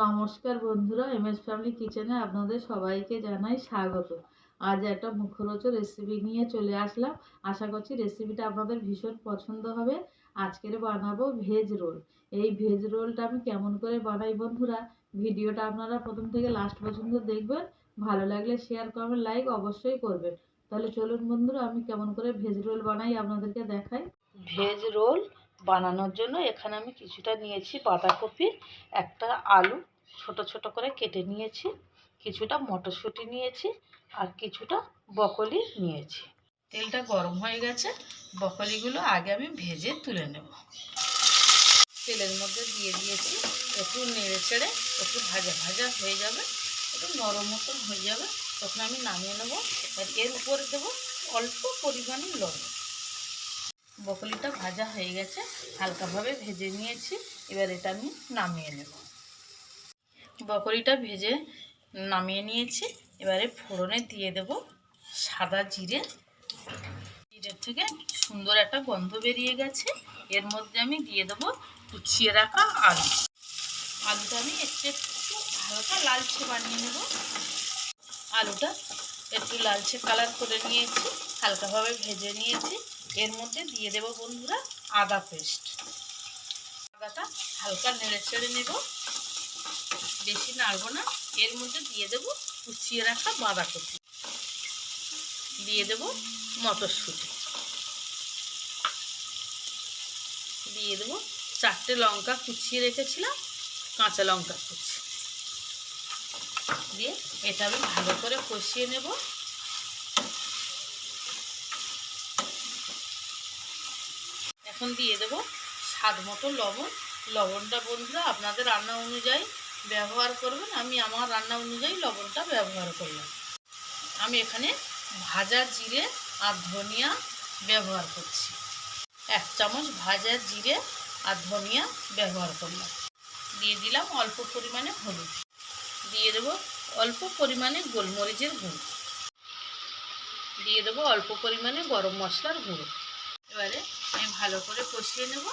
নমস্কার বন্ধুরা M S family কিচেনে আপনাদের সবাইকে জানাই স্বাগত। আজ একটা মুখরোচক রেসিপি নিয়ে চলে আসলাম। আশা করছি রেসিপিটা আপনাদের ভীষণ পছন্দ হবে। আজকের বানাবো ভেজ রোল এই ভেজ রোলটা আমি কেমন করে বানাই বন্ধুরা, ভিডিওটা আপনারা প্রথম থেকে লাস্ট পর্যন্ত দেখবেন। ভালো লাগলে শেয়ার করবেন লাইক অবশ্যই করবেন। তাহলে চলুন বন্ধুরা, আমি কেমন করে ভেজ রোল বানাই আপনাদেরকে দেখাই। ভেজ রোল বানানোর জন্য এখানে আমি কিছুটা নিয়েছি বাঁধাকপি, একটা আলু ছোট ছোট করে কেটে নিয়েছি, কিছুটা মটরশুঁটি নিয়েছি আর কিছুটা বকলি নিয়েছি। তেলটা গরম হয়ে গেছে, বকলিগুলো আগে আমি ভেজে তুলে নেব। তেলের মধ্যে দিয়ে দিয়েছি, একটু নেড়ে চেড়ে একটু ভাজা ভাজা হয়ে যাবে, একটু নরম মতন হয়ে যাবে, তখন আমি নামিয়ে নেব আর এর উপরে দেবো অল্প পরিমাণে লবণ। বকলিটা ভাজা হয়ে গেছে, হালকাভাবে ভেজে নিয়েছি। এবার এটা আমি নামিয়ে নেব। বকলিটা ভেজে নামিয়ে নিয়েছি। এবারে ফোড়নে দিয়ে দেব সাদা জিরে। জিরের থেকে সুন্দর একটা গন্ধ বেরিয়ে গেছে। এর মধ্যে আমি দিয়ে দেবো কুচিয়ে রাখা আলু। আলুটা আমি একটু একটু হালকা লালচে বানিয়ে নেব। আলুটা একটু লালচে কালার করে নিয়েছি, হালকাভাবে ভেজে নিয়েছি। এর মধ্যে দিয়ে দেব বন্ধুরা আদা পেস্ট। আদাটা হালকা নেড়ে চেড়ে নেব। বেশি নাড়বো না। এর মধ্যে দিয়ে দেব কুচিয়ে রাখা বাঁধাকপি। দিয়ে দেব মটরশুঁটি। দিয়ে দেব চারটে লঙ্কা কুচিয়ে রেখেছিলাম, কাঁচা লঙ্কা কুচি। দিয়ে এটা আমি ভালো করে কষিয়ে নেব। এখন দিয়ে দেব স্বাদ মতো লবণ। লবণটা বন্ধুরা আপনাদের রান্না অনুযায়ী ব্যবহার করবেন। আমি আমার রান্না অনুযায়ী লবণটা ব্যবহার করলাম। আমি এখানে ভাজা জিরে আর ধনিয়া ব্যবহার করছি। এক চামচ ভাজা জিরে আর ধনিয়া ব্যবহার করলাম। দিয়ে দিলাম অল্প পরিমাণে হলুদ। দিয়ে দেবো অল্প পরিমাণে গোলমরিচের গুঁড়ো। দিয়ে দেবো অল্প পরিমাণে গরম মশলার গুঁড়ো। এবারে আমি ভালো করে কষিয়ে নেব।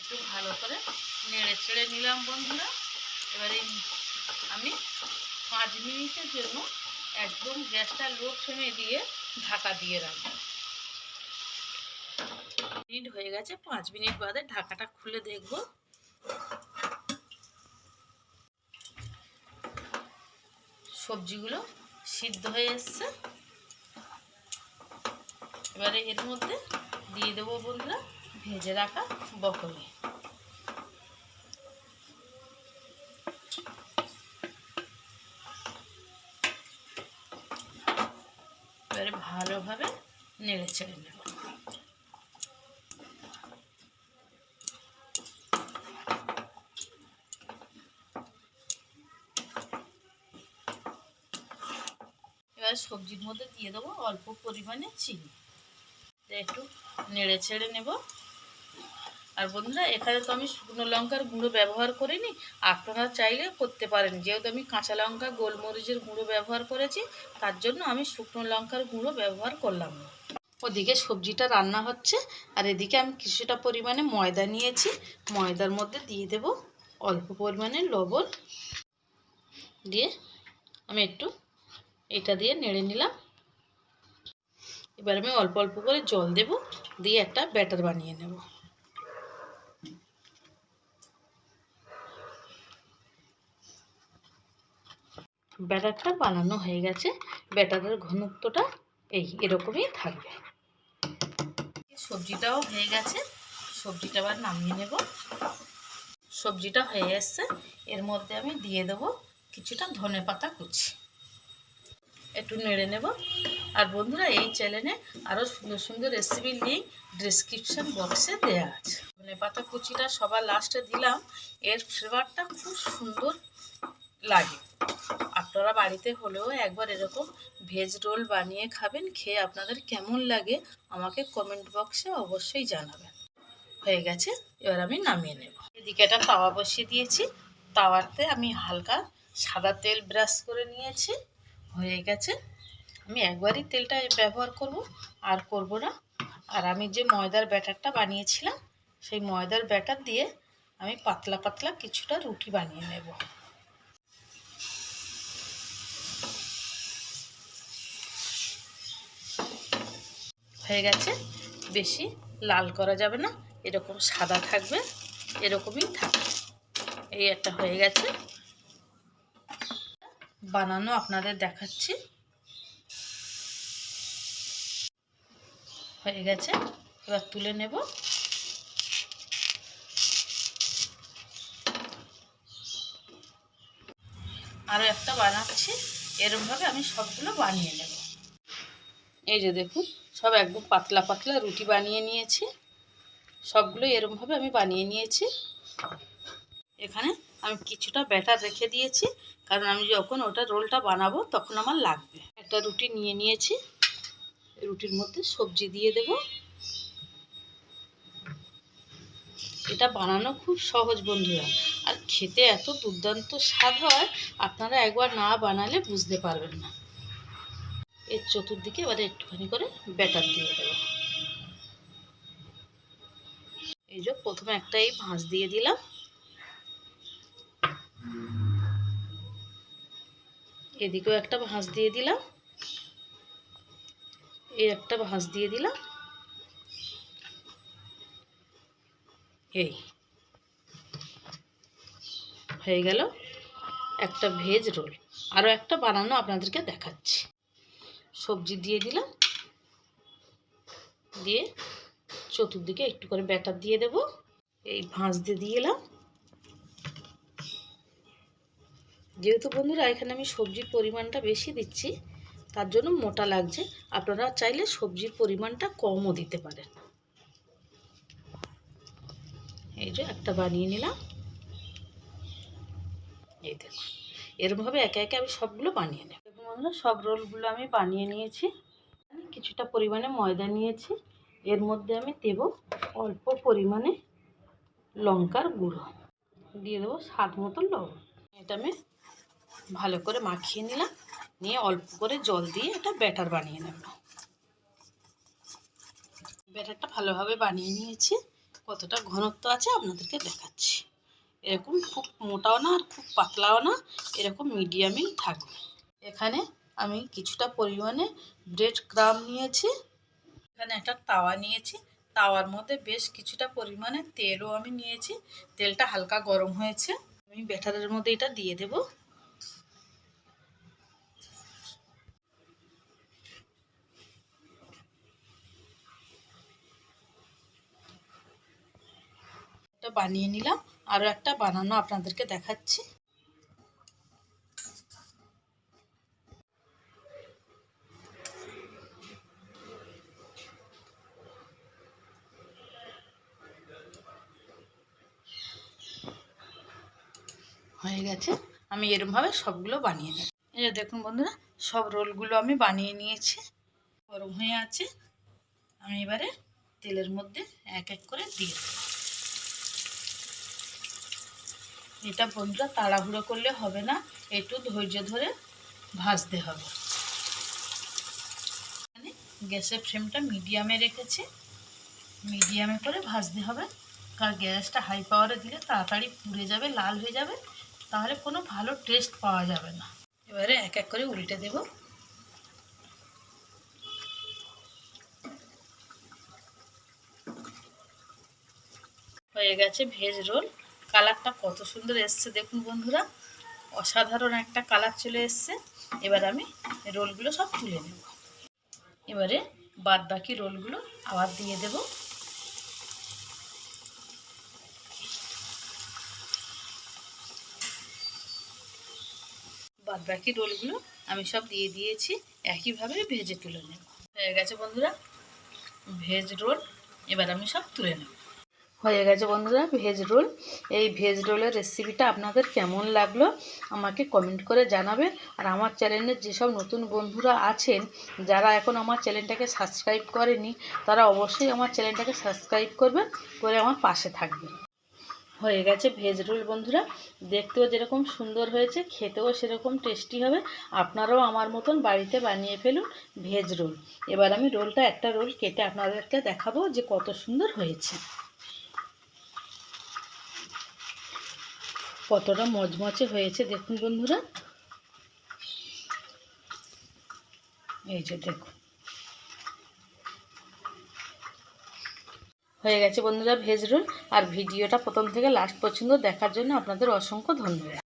একটু ভালো করে নেড়ে ছেড়ে নিলাম বন্ধুরা। এবারে আমি পাঁচ মিনিটের জন্য একদম গ্যাসটা লো ফ্লেমে দিয়ে ঢাকা দিয়ে রাখব। মিনিট হয়ে গেছে, পাঁচ মিনিট বাদে ঢাকাটা খুলে দেখব। সবজিগুলো সিদ্ধ হয়ে এসছে। এবারে এর মধ্যে দিয়ে দেবো বন্ধুরা ভেজে রাখা বকলি এবারে ভালোভাবে নেড়ে ছেড়ে নেব। এবার সবজির মধ্যে দিয়ে দেবো অল্প পরিমাণে চিনি। একটু নেড়ে ছেড়ে নেব। আর বন্ধুরা, এখানে তো আমি শুকনো লঙ্কার গুঁড়ো ব্যবহার করিনি, আপনারা চাইলে করতে পারেন। যেহেতু আমি কাঁচা লঙ্কা, গোলমরিচের গুঁড়ো ব্যবহার করেছি, তার জন্য আমি শুকনো লঙ্কার গুঁড়ো ব্যবহার করলাম। ওদিকে সবজিটা রান্না হচ্ছে, আর এদিকে আমি কিছুটা পরিমাণে ময়দা নিয়েছি। ময়দার মধ্যে দিয়ে দেব অল্প পরিমাণে লবণ। দিয়ে আমি একটু এটা দিয়ে নেড়ে নিলাম। এবার আমি অল্প অল্প করে জল দেব, দিয়ে একটা ব্যাটার বানিয়ে নেব। ব্যাটারটা বানানো হয়ে গেছে, ব্যাটারের ঘনত্বটা এই এরকমই থাকবে। সবজিটাও হয়ে গেছে, সবজিটা আবার নামিয়ে নেব। সবজিটা হয়ে এসছে, এর মধ্যে আমি দিয়ে দেবো কিছুটা ধনে পাতা কুচি। একটু নেড়ে নেব। আর বন্ধুরা, এই চ্যানেলে আরও সুন্দর সুন্দর রেসিপির লিঙ্ক ডিসক্রিপশান বক্সে দেওয়া আছে। মানে পাতা কুচিটা সবার লাস্টে দিলাম, এর ফ্লেভারটা খুব সুন্দর লাগে। আপনারা বাড়িতে হলেও একবার এরকম ভেজ রোল বানিয়ে খাবেন, খেয়ে আপনাদের কেমন লাগে আমাকে কমেন্ট বক্সে অবশ্যই জানাবেন। হয়ে গেছে, এবার আমি নামিয়ে নেব। এদিকে একটা তাওয়া বসিয়ে দিয়েছি। তাওয়াতে আমি হালকা সাদা তেল ব্রাশ করে নিয়েছি। হয়ে গেছে। আমি একবারই তেলটা ব্যবহার করব, আর করব না। আর আমি যে ময়দার ব্যাটারটা বানিয়েছিলাম, সেই ময়দার ব্যাটার দিয়ে আমি পাতলা পাতলা কিছুটা রুটি বানিয়ে নেব। হয়ে গেছে। বেশি লাল করা যাবে না, এরকম সাদা থাকবে, এরকমই থাকবে। এই একটা হয়ে গেছে। বানানো আপনাদের দেখাচ্ছি। হয়ে গেছে। এবার তুলে নেব। আরও একটা বানাচ্ছি। এরমভাবে আমি সবগুলো বানিয়ে নেব। এই যে দেখুন, সব একদম পাতলা পাতলা রুটি বানিয়ে নিয়েছি। সবগুলো এরমভাবে আমি বানিয়ে নিয়েছি। এখানে আমি কিছুটা ব্যাটার রেখে দিয়েছি। কারণ আমি যখন ওটা রোলটা বানাবো তখন আমার লাগবে। একটা রুটি নিয়ে নিয়েছি। রুটির মধ্যে সবজি দিয়ে দেব। এটা বানানো খুব সহজ বন্ধুরা। আর খেতে এত দুর্দান্ত স্বাদ হয়, আপনারা একবার না বানালে বুঝতে পারবেন না। এর চতুর্দিকে এবারে একটুখানি করে ব্যাটার দিয়ে দেবো। এই যে প্রথমে একটা এই ভাঁজ দিয়ে দিলাম। এদিকেও একটা ভাঁজ দিয়ে দিলাম। এই একটা ভাঁজ দিয়ে দিলাম। এই হয়ে গেল একটা ভেজ রোল। আরও একটা বানানো আপনাদেরকে দেখাচ্ছি। সবজি দিয়ে দিলাম। দিয়ে চতুর্দিকে একটু করে ব্যাটার দিয়ে দেব। এই ভাঁজ দিয়ে দিয়ে এলাম। যেহেতু বন্ধুরা, এখানে আমি সবজির পরিমাণটা বেশি দিচ্ছি তার জন্য মোটা লাগছে। আপনারা চাইলে সবজির পরিমাণটা কমও দিতে পারেন। এই যে একটা বানিয়ে নিলাম। এই দেখুন, এরমভাবে একে একে আমি সবগুলো বানিয়ে নেব। দেখুন বন্ধুরা, সব রোলগুলো আমি বানিয়ে নিয়েছি। কিছুটা পরিমাণে ময়দা নিয়েছি। এর মধ্যে আমি দেব অল্প পরিমাণে লঙ্কার গুঁড়ো। দিয়ে দেবো স্বাদ মতো লবণ। এটা আমি ভালো করে মাখিয়ে নিলাম। নিয়ে অল্প করে জল দিয়ে এটা ব্যাটার বানিয়ে নেব। ব্যাটারটা ভালোভাবে বানিয়ে নিয়েছি। কতটা ঘনত্ব আছে আপনাদেরকে দেখাচ্ছি। এরকম খুব মোটাও না আর খুব পাতলাও না, এরকম মিডিয়ামেই থাকবে। এখানে আমি কিছুটা পরিমাণে ব্রেড ক্রাম নিয়েছি। এখানে একটা তাওয়া নিয়েছি। তাওয়ার মধ্যে বেশ কিছুটা পরিমাণে তেলও আমি নিয়েছি। তেলটা হালকা গরম হয়েছে। আমি ব্যাটারের মধ্যে এটা দিয়ে দেব। এটা বানিয়ে নিলাম আরও একটা বানানো আপনাদেরকে দেখাচ্ছি। হয়ে গেছে, আমি এরমভাবে সবগুলো বানিয়ে নেব। এই যে দেখুন বন্ধুরা, সব রোলগুলো আমি বানিয়ে নিয়েছি। গরম হয়ে আছে, আমি এবারে তেলের মধ্যে এক এক করে দিয়ে দেব। এটা বন্ধুরা তাড়াহুড়ো করলে হবে না, একটু ধৈর্য ধরে ভাজতে হবে। এখানে গ্যাসের ফ্লেমটা মিডিয়ামে রেখেছি। মিডিয়ামে করে ভাজতে হবে। কারণ গ্যাসটা হাই পাওয়ারে দিলে তাড়াতাড়ি পুড়ে যাবে, লাল হয়ে যাবে, তাহলে কোনো ভালো টেস্ট পাওয়া যাবে না। এবারে এক এক করে উল্টে দেব। হয়ে গেছে ভেজ রোল কালারটা কত সুন্দর এসছে দেখুন বন্ধুরা। অসাধারণ একটা কালার চলে এসছে। এবার আমি রোলগুলো সব তুলে নেব। এবারে বাদ বাকি রোলগুলো আবার দিয়ে দেবো। বাদ বাকি রোলগুলো আমি সব দিয়ে দিয়েছি। একইভাবে ভেজে তুলে নেব। হয়ে গেছে বন্ধুরা। ভেজ রোল এবার আমি সব তুলে নেব। হয়ে গেছে বন্ধুরা ভেজ রোল। এই ভেজ রোলের রেসিপিটা আপনাদের কেমন লাগল আমাকে কমেন্ট করে জানাবেন। আর আমার চ্যানেলের যেসব নতুন বন্ধুরা আছেন, যারা এখন আমার চ্যানেলটাকে সাবস্ক্রাইব করেনি, তারা অবশ্যই আমার চ্যানেলটাকে সাবস্ক্রাইব করবেন, করে আমার পাশে থাকবেন। হয়ে গেছে ভেজ রোল বন্ধুরা। দেখতেও যেরকম সুন্দর হয়েছে, খেতেও সেরকম টেস্টি হবে। আপনারাও আমার মতন বাড়িতে বানিয়ে ফেলুন ভেজ রোল। এবার আমি রোলটা, একটা রোল কেটে আপনাদেরকে দেখাবো যে কত সুন্দর হয়েছে। কতটা মচমচে হয়েছে দেখুন বন্ধুরা। এই যে দেখুন। হয়ে গেছে বন্ধুরা ভেজ রুল। আর ভিডিওটা প্রথম থেকে লাস্ট পর্যন্ত দেখার জন্য আপনাদের অসংখ্য ধন্যবাদ।